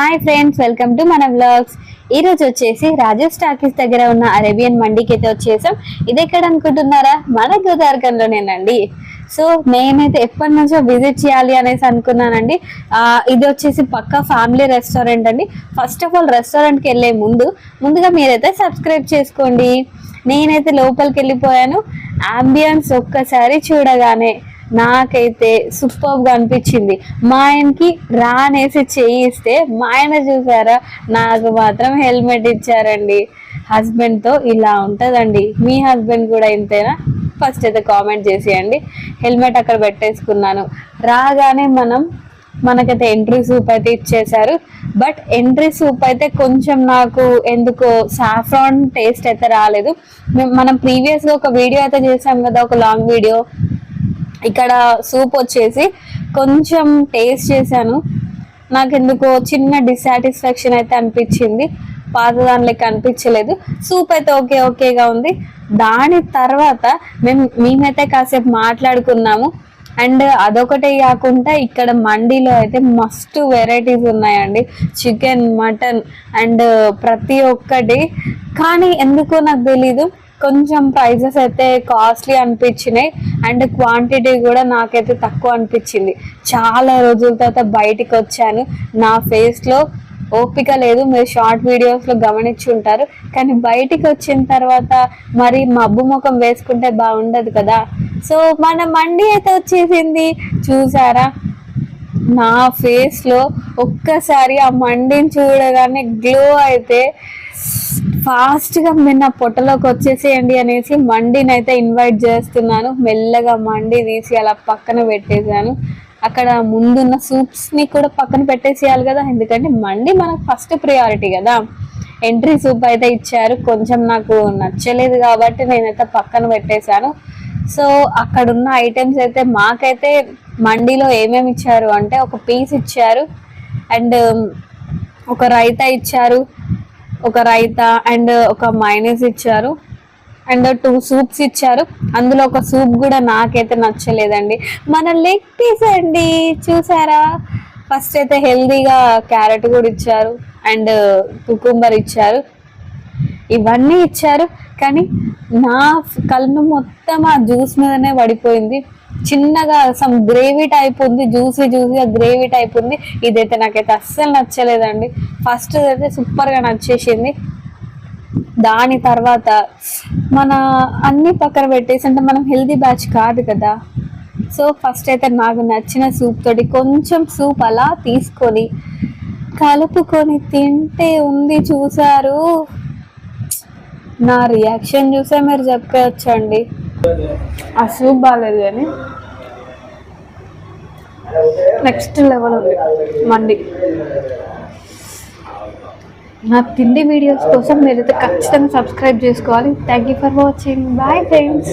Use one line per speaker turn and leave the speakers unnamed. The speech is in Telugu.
హాయ్ ఫ్రెండ్స్ వెల్కమ్ టు మన వ్లాగ్స్ ఈ రోజు వచ్చేసి రాజేష్ టాకీస్ దగ్గర ఉన్న అరేబియన్ మండికి అయితే వచ్చేసాం. ఇది ఎక్కడ అనుకుంటున్నారా? మన గోదావరికంలోనేనండి. సో నేనైతే ఎప్పటి నుంచో విజిట్ చేయాలి అనేసి అనుకున్నానండి. ఇది వచ్చేసి పక్కా ఫ్యామిలీ రెస్టారెంట్ అండి. ఫస్ట్ ఆఫ్ ఆల్ రెస్టారెంట్కి వెళ్ళే ముందు ముందుగా మీరైతే సబ్స్క్రైబ్ చేసుకోండి. నేనైతే లోపలికి వెళ్ళిపోయాను. అంబియన్స్ ఒక్కసారి చూడగానే నాకైతే సూపర్గా అనిపించింది. మా ఆయనకి రానేసి చేయిస్తే మా ఆయన చూసారా? నాకు మాత్రం హెల్మెట్ ఇచ్చారండి. హస్బెండ్తో ఇలా ఉంటదండి. మీ హస్బెండ్ కూడా ఇంతేనా? ఫస్ట్ అయితే కామెంట్ చేసేయండి. హెల్మెట్ అక్కడ పెట్టేసుకున్నాను. రాగానే మనం మనకైతే ఎంట్రీ సూప్ అయితే ఇచ్చేసారు బట్ ఎంట్రీ సూప్ అయితే కొంచెం నాకు ఎందుకో సాఫ్రాన్ టేస్ట్ అయితే రాలేదు. మేము- మనం ప్రీవియస్గా ఒక వీడియో అయితే చేసాం కదా ఒక లాంగ్ వీడియో ఇక్కడ సూప్ వచ్చేసి కొంచెం టేస్ట్ చేశాను. నాకు ఎందుకో చిన్న డిసాటిస్ఫాక్షన్ అయితే అనిపించింది. పాత దానిలోకి అనిపించలేదు సూప్ అయితే ఓకే ఓకేగా ఉంది. దాని తర్వాత మేము మేమైతే కాసేపు మాట్లాడుకున్నాము. అండ్ అదొకటే కాకుండా ఇక్కడ మండీలో అయితే మస్తు వెరైటీస్ ఉన్నాయండి. చికెన్ మటన్ అండ్ ప్రతి ఒక్కటి. కానీ ఎందుకో నాకు తెలీదు. కొంచెం ప్రైజెస్ అయితే కాస్ట్లీ అనిపించినాయి అండ్ క్వాంటిటీ కూడా నాకైతే తక్కువ అనిపించింది. చాలా రోజుల తర్వాత బయటికి వచ్చాను. నా ఫేస్లో ఓపిక లేదు. మీరు షార్ట్ వీడియోస్లో గమనించి ఉంటారు కానీ బయటికి వచ్చిన తర్వాత మరి మబ్బు ముఖం వేసుకుంటే బాగుండదు కదా. సో మన మండి అయితే వచ్చేసింది. చూసారా? నా ఫేస్లో ఒక్కసారి ఆ మండిని చూడగానే గ్లో అయితే ఫాస్ట్గా మీరు నా పొట్టలోకి వచ్చేసేయండి అనేసి మండిని అయితే ఇన్వైట్ చేస్తున్నాను. మెల్లగా మండి తీసి అలా పక్కన పెట్టేశాను. అక్కడ ముందున్న సూప్స్ని కూడా పక్కన పెట్టేసేయాలి కదా. ఎందుకంటే మండి మనకు ఫస్ట్ ప్రియారిటీ కదా. ఎంట్రీ సూప్ అయితే ఇచ్చారు. కొంచెం నాకు నచ్చలేదు కాబట్టి నేనైతే పక్కన పెట్టేశాను. సో అక్కడ ఉన్న ఐటమ్స్ అయితే మాకైతే మండీలో ఏమేమి ఇచ్చారు అంటే ఒక పీస్ ఇచ్చారు. అండ్ ఒక రైతా ఇచ్చారు. ఒక రైతా అండ్ ఒక మైనస్ ఇచ్చారు. అండ్ టూ సూప్స్ ఇచ్చారు. అందులో ఒక సూప్ కూడా నాకైతే నచ్చలేదండి. మన లెగ్ పీస్ అండి చూసారా? ఫస్ట్ అయితే హెల్దీగా క్యారెట్ కూడా ఇచ్చారు. అండ్ కుకుంబర్ ఇచ్చారు. ఇవన్నీ ఇచ్చారు. కానీ నా కళ్ళు మొత్తం ఆ జ్యూస్ మీదనే పడిపోయింది. చిన్నగా సమ్ గ్రేవీ టైప్ ఉంది జ్యూసీ జ్యూసీగా గ్రేవీ టైప్ ఉంది. ఇదైతే నాకైతే అస్సలు నచ్చలేదండి. ఫస్ట్ అయితే సూపర్గా నచ్చేసింది. దాని తర్వాత మన అన్ని పక్కన పెట్టేసి అంటే మనం హెల్దీ బ్యాచ్ కాదు కదా. సో ఫస్ట్ అయితే నాకు నచ్చిన సూప్ తోటి కొంచెం సూప్ అలా తీసుకొని కలుపుకొని తింటే ఉంది చూసారు. నా రియాక్షన్ చూసే మీరు చెప్పవచ్చండి ఆ సూప్ బాగాలేదు కానీ. నెక్స్ట్ లెవెల్ ఉంది. మండి. నా తిండి వీడియోస్ కోసం మీరైతే ఖచ్చితంగా సబ్స్క్రైబ్ చేసుకోవాలి. Thank you for watching bye friends